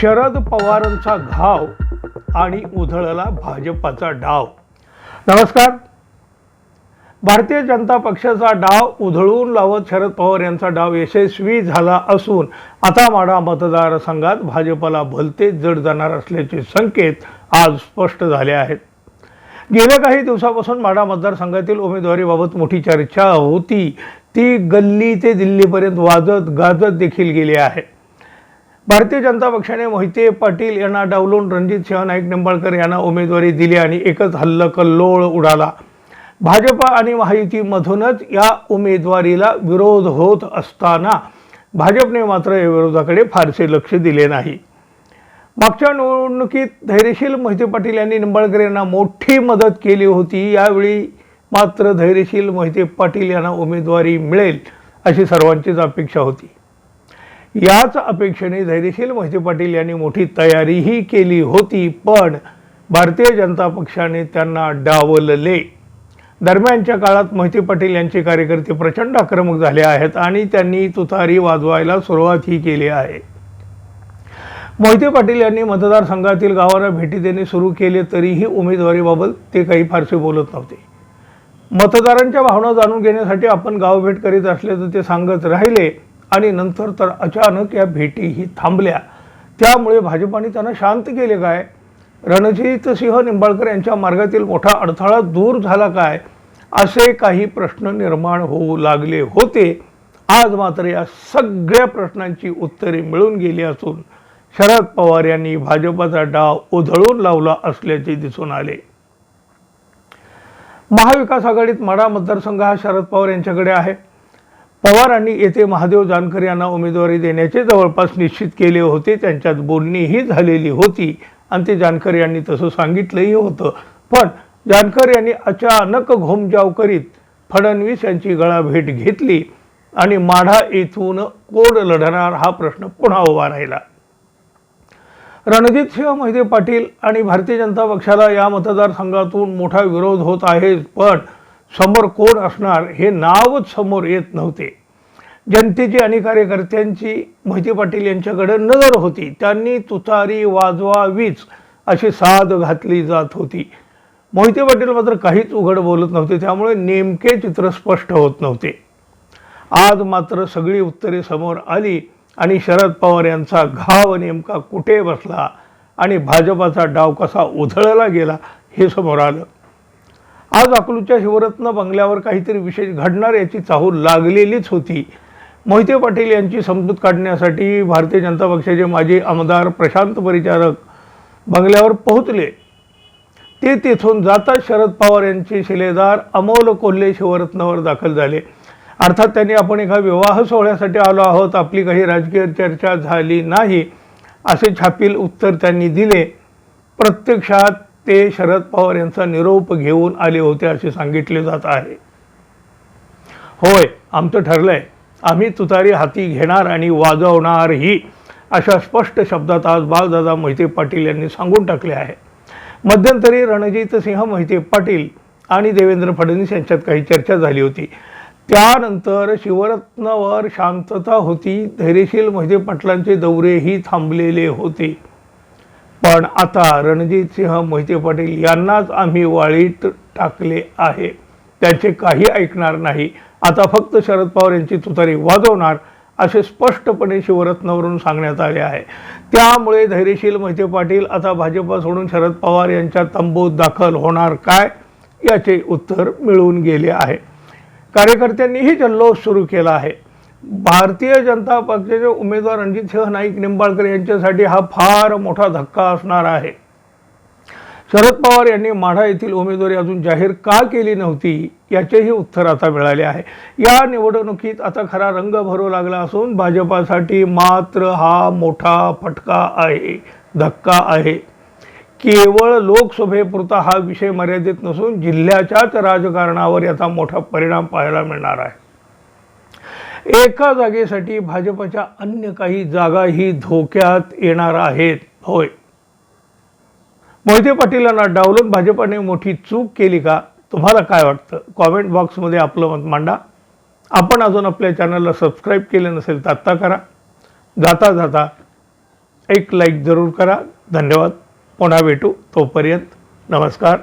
शरद पवारांचा घाव आणि उधळला भाजपाचा डाव. नमस्कार. भारतीय जनता पक्षाचा डाव उधळून लावत शरद पवार यांचा डाव यशस्वी झाला असून आता माडा मतदारसंघात भाजपला भलतेच जड जाणार असल्याचे संकेत आज स्पष्ट झाले आहेत. गेल्या काही दिवसापासून माडा मतदारसंघातील उमेदवारीबाबत मोठी चर्चा होती. ती गल्ली ते दिल्लीपर्यंत वाजत गाजत देखील गेली आहे. भारतीय जनता पक्षाने मोहिते पाटील यांना डावलून रणजित सिंह नाईक निंबाळकर यांना उमेदवारी दिली आणि एकच हल्लकल्लोळ उडाला. भाजपा आणि महायुतीमधूनच या उमेदवारीला विरोध होत असताना भाजपने मात्र या विरोधाकडे फारसे लक्ष दिले नाही. मागच्या निवडणुकीत धैर्यशील मोहिते पाटील यांनी निंबाळकर यांना मोठी मदत केली होती. यावेळी मात्र धैर्यशील मोहिते पाटील यांना उमेदवारी मिळेल अशी सर्वांचीच अपेक्षा होती. याच अपेक्षेने धैर्यशील मोहिते पाटील यांनी मोठी तयारीही केली होती पण भारतीय जनता पक्षाने त्यांना डावलले. दरम्यानच्या काळात मोहिते पाटील यांचे कार्यकर्ते प्रचंड आक्रमक झाले आहेत आणि त्यांनी तुतारी वाजवायला सुरुवातही केली आहे. मोहिते पाटील यांनी मतदारसंघातील गावांना भेटी देणे सुरू केले तरीही उमेदवारीबाबत ते काही फारसे बोलत नव्हते. मतदारांच्या भावना जाणून घेण्यासाठी आपण गावभेट करीत असल्याचं ते सांगत राहिले. आणि नंतर तर अचानक या भेटीही थांबल्या. त्यामुळे भाजपाने त्यांना शांत केले काय? रणजित सिंह निंबाळकर यांच्या मार्गातील मोठा अडथळा दूर झाला काय? असे काही प्रश्न निर्माण होऊ लागले होते. आज मात्र या सगळ्या प्रश्नांची उत्तरे मिळून गेली असून शरद पवार यांनी भाजपाचा डाव उधळून लावला असल्याचे दिसून आले. महाविकास आघाडीत माढा मतदारसंघ हा शरद पवार यांच्याकडे आहे. पवारांनी येथे महादेव जानकर यांना उमेदवारी देण्याचे जवळपास निश्चित केले होते. त्यांच्यात बोलणीही झालेली होती. आणि ते जानकर यांनी तसं सांगितलंही होतं. पण जानकर यांनी अचानक घोमजाव करीत फडणवीस यांची गळाभेट घेतली आणि माढा येथून कोण लढणार हा प्रश्न पुन्हा उभा राहिला. रणजित सिंह मोहिते पाटील आणि भारतीय जनता पक्षाला या मतदारसंघातून मोठा विरोध होत आहे. पण समोर कोण असणार हे नावच समोर येत नव्हते. जनतेची आणि कार्यकर्त्यांची मोहिते पाटील यांच्याकडे नजर होती. त्यांनी तुतारी वाजवावीच अशी साध घातली जात होती. मोहिते पाटील मात्र काहीच उघड बोलत नव्हते. त्यामुळे नेमके चित्र स्पष्ट होत नव्हते. आज मात्र सगळी उत्तरे समोर आली आणि शरद पवार यांचा घाव नेमका कुठे बसला आणि भाजपाचा डाव कसा उधळला गेला हे समोर आलं. आज अकलूच्या शिवरत्न बंगल्यावर काहीतरी विशेष घडणार याची चाहूल लागलेलीच होती. मोहिते पाटील यांची समजूत काढण्यासाठी भारतीय जनता पक्षाचे माजी आमदार प्रशांत परिचारक बंगल्यावर पोहोचले. ते तेथून जाताच शरद पवार यांचे शिलेदार अमोल कोल्हे शिवरत्नावर दाखल झाले. अर्थात त्यांनी आपण एका विवाह सोहळ्यासाठी आलो आहोत. आपली काही राजकीय चर्चा झाली नाही असे छापील उत्तर त्यांनी दिले. प्रत्यक्षात ते शरद पवार यांचा निरोप घेऊन आले होते असे सांगितले जात आहे. होय आमचं ठरलंय. आम्ही तुतारी हाती घेणार आणि वाजवणारही अशा स्पष्ट शब्दात आज बाळदादा मोहिते पाटील यांनी सांगून टाकले आहे. मध्यंतरी रणजित सिंह मोहिते पाटील आणि देवेंद्र फडणवीस यांच्यात काही चर्चा झाली होती. त्यानंतर शिवरत्नावर शांतता होती धैर्यशील मोहिते पाटलांचे दौरेही थांबलेले होते. पण आता रणजित सिंह मोहिते पाटील यांनाच आम्ही वाळीत टाकले आहे. त्यांचे काही ऐकणार नाही. आता फक्त शरद पवार यांची तुतारी वाजवणार असे स्पष्टपणे शिवरत्नावरून सांगण्यात आले आहे. त्यामुळे धैर्यशील मोहिते पाटील आता भाजपा सोडून शरद पवार यांच्या तंबूत दाखल होणार काय याचे उत्तर मिळून गेले आहे. कार्यकर्त्यांनीही जल्लोष सुरू केला आहे. भारतीय जनता पक्षाचे उमेदवार रणजित सिंह नाईक निंबाळकर यांच्यासाठी हा फार मोठा धक्का असणार आहे. शरद पवार यांनी माढा येथील उमेदवारी अजून जाहीर का केली नव्हती याचेही उत्तर आता मिळाले आहे. या निवडणुकीत आता खरा रंग भरू लागला असून भाजपासाठी मात्र हा मोठा फटका आहे धक्का आहे. केवळ लोकसभेपुरता हा विषय मर्यादित नसून जिल्ह्याच्याच राजकारणावर याचा मोठा परिणाम पाहायला मिळणार आहे. एका जागेसाठी भाजपच्या अन्य काही जागाही धोक्यात येणार आहेत. होय. मोहिते पाटीलांना डावलून भाजपाने मोठी चूक केली का? तुम्हाला काय वाटतं? कॉमेंट बॉक्समध्ये आपलं मत मांडा. आपण अजून आपल्या चॅनलला सबस्क्राईब केले नसेल तर आत्ता करा. जाता जाता एक लाईक जरूर करा. धन्यवाद. पुन्हा भेटू तोपर्यंत. नमस्कार.